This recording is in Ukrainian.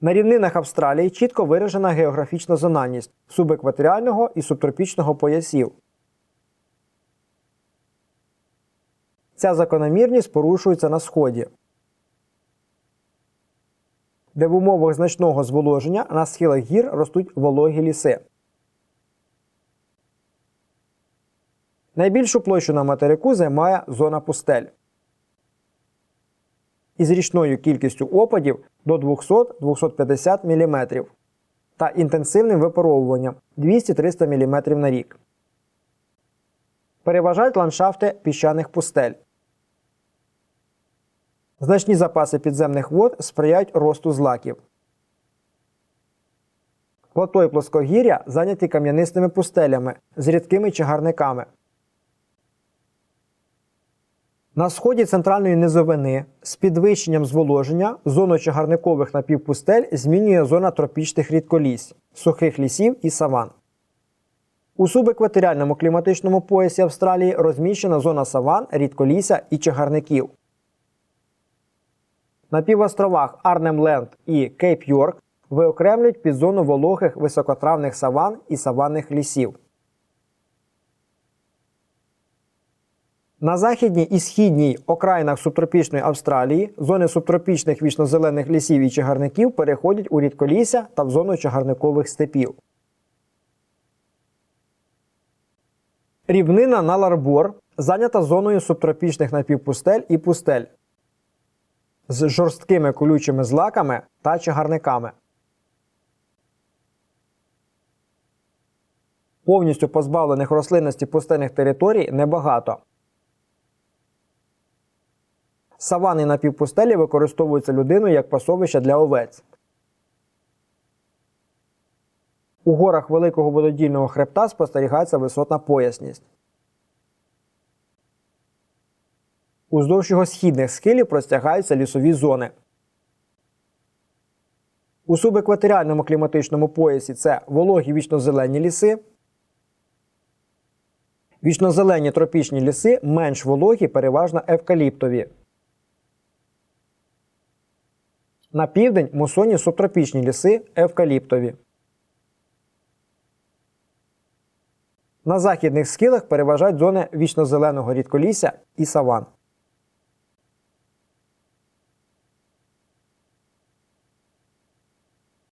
На рівнинах Австралії чітко виражена географічна зональність субекваторіального і субтропічного поясів. Ця закономірність порушується на сході, де в умовах значного зволоження на схилах гір ростуть вологі ліси. Найбільшу площу на материку займає зона пустель із річною кількістю опадів до 200-250 мм та інтенсивним випаровуванням 200-300 мм на рік. Переважають ландшафти піщаних пустель. Значні запаси підземних вод сприяють росту злаків. Плато і плоскогір'я зайняті кам'янистими пустелями з рідкими чагарниками. На сході центральної низовини з підвищенням зволоження зону чагарникових напівпустель змінює зона тропічних рідколісь, сухих лісів і саван. У субекваторіальному кліматичному поясі Австралії розміщена зона саван, рідколісся і чагарників. На півостровах Арнемленд і Кейп Йорк виокремлюють під зону вологих високотравних саван і саванних лісів. На західній і східній окраїнах субтропічної Австралії зони субтропічних вічнозелених лісів і чагарників переходять у рідколісся та в зону чагарникових степів. Рівнина Наларбор зайнята зоною субтропічних напівпустель і пустель з жорсткими колючими злаками та чагарниками. Повністю позбавлених рослинності пустельних територій небагато. Савани на півпустелі використовуються людиною як пасовище для овець. У горах великого вододільного хребта спостерігається висотна поясність. Уздовж його східних схилів простягаються лісові зони. У субекваторіальному кліматичному поясі це вологі вічнозелені ліси. Вічнозелені тропічні ліси менш вологі, переважно евкаліптові. На південь мусонні субтропічні ліси евкаліптові. На західних схилах переважають зони вічнозеленого рідколісся і саван.